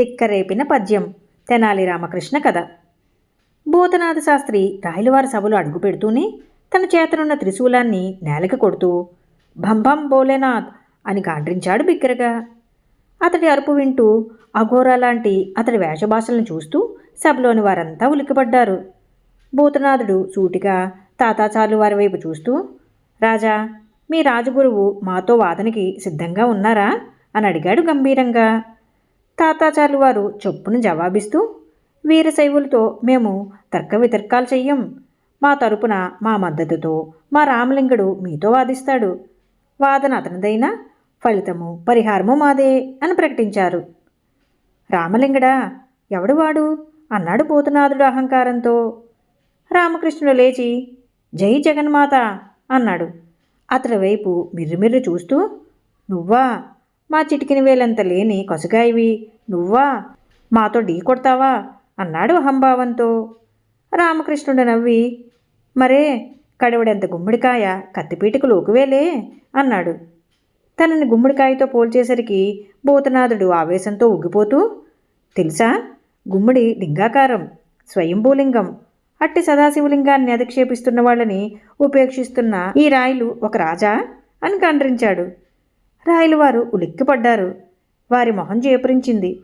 తిక్కరేపిన పద్యం. తెనాలి రామకృష్ణ కథ. భూతనాథ శాస్త్రి రాయలవారి సభలో అడుగుపెడుతూనే తన చేతనున్న త్రిశూలాన్ని నేలకి కొడుతూ భంభం భోలేనాథ్ అని గాండ్రించాడు బిగ్గరగా. అతడి అరుపు వింటూ అఘోరా లాంటి అతడి వేషభాషలను చూస్తూ సభలోని వారంతా ఉలిక్కిపడ్డారు. భూతనాథుడు సూటిగా తాతాచార్లు వారి వైపు చూస్తూ రాజా మీ రాజగురువు మాతో వాదనకి సిద్ధంగా ఉన్నారా? అని అడిగాడు గంభీరంగా. తాతాచార్లు వారు చొప్పున జవాబిస్తూ వీరశైవులతో మేము తర్క వితర్కాలు చెయ్యం. మా తరపున మా మద్దతుతో మా రామలింగుడు మీతో వాదిస్తాడు. వాదన అతనిదైనా ఫలితము పరిహారము మాదే అని ప్రకటించారు. రామలింగడా ఎవడు వాడు? అన్నాడు పోతునాథుడు అహంకారంతో. రామకృష్ణుడు లేచి జై జగన్మాత అన్నాడు. అతడి వైపు మిర్రిమిర్రి చూస్తూ నువ్వా? మా చిటికిన వేలంత లేని కొసగాయివి నువ్వా? మాతో ఢీ కొడతావా? అన్నాడు అహంభావంతో. రామకృష్ణుడు నవ్వి మరే కడవడంత గుమ్మడికాయ? కత్తిపీటకు లోకువేలే అన్నాడు. తనని గుమ్మడికాయతో పోల్చేసరికి భూతనాథుడు ఆవేశంతో ఉగ్గిపోతూ తెలుసా? గుమ్మడి లింగాకారం స్వయంభూలింగం అట్టి సదాశివలింగాన్ని అధిక్షేపిస్తున్న వాళ్ళని ఉపేక్షిస్తున్న ఈ రాయిలు ఒక రాజా? అని కండ్రించాడు. రాయలవారు ఉలిక్కిపడ్డారు. వారి మొహం చేపరించింది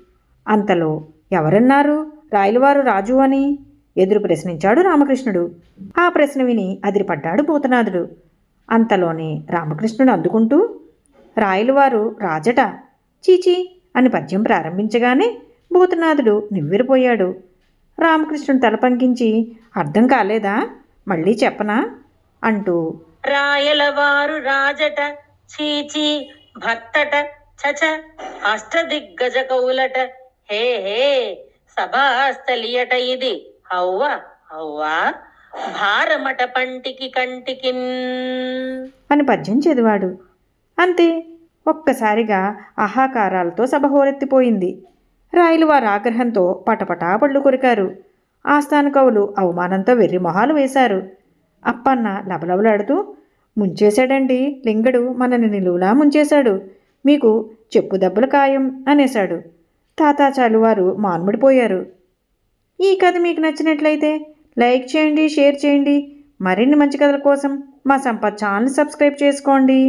అంతలో ఎవరన్నారు? రాయలవారు రాజు అని? ఎదురు ప్రశ్నించాడు రామకృష్ణుడు. ఆ ప్రశ్న విని అదిరిపడ్డాడు భూతనాథుడు అంతలోనే రామకృష్ణుడు అందుకుంటూ రాయలవారు రాజట చీచీ అని పద్యం ప్రారంభించగానే భూతనాథుడు నివ్వెరిపోయాడు. రామకృష్ణుడు తల పంకించి అర్థం కాలేదా? మళ్ళీ చెప్పనా? అంటూ రాయలవారు రాజట చీచీ భట్టట చచ అష్టదిగ్గజ కౌలట. హే హే సభాస్థలియట ఇది. హవ్వ హవ్వా భారమట పంటికి కంటికిన్ అని పద్యం చదివాడు. అంతే ఒక్కసారిగా ఆహాకారాలతో సభ హోరెత్తిపోయింది. రాయలు వారి ఆగ్రహంతో పటపటా పళ్ళు కొరికారు. ఆస్థాన కవులు అవమానంతో వెర్రి మొహాలు వేశారు. అప్పన్న లబలబలాడుతూ ముంచేశాడండి. లింగడు మనని నిలువులా ముంచేశాడు. మీకు చెప్పు దెబ్బలు ఖాయం అనేశాడు. తాతాచాలు వారు మాన్ముడిపోయారు. ఈ కథ మీకు నచ్చినట్లయితే లైక్ చేయండి షేర్ చేయండి. మరిన్ని మంచి కథల కోసం మా సంపత్ ఛానల్ సబ్స్క్రైబ్ చేసుకోండి.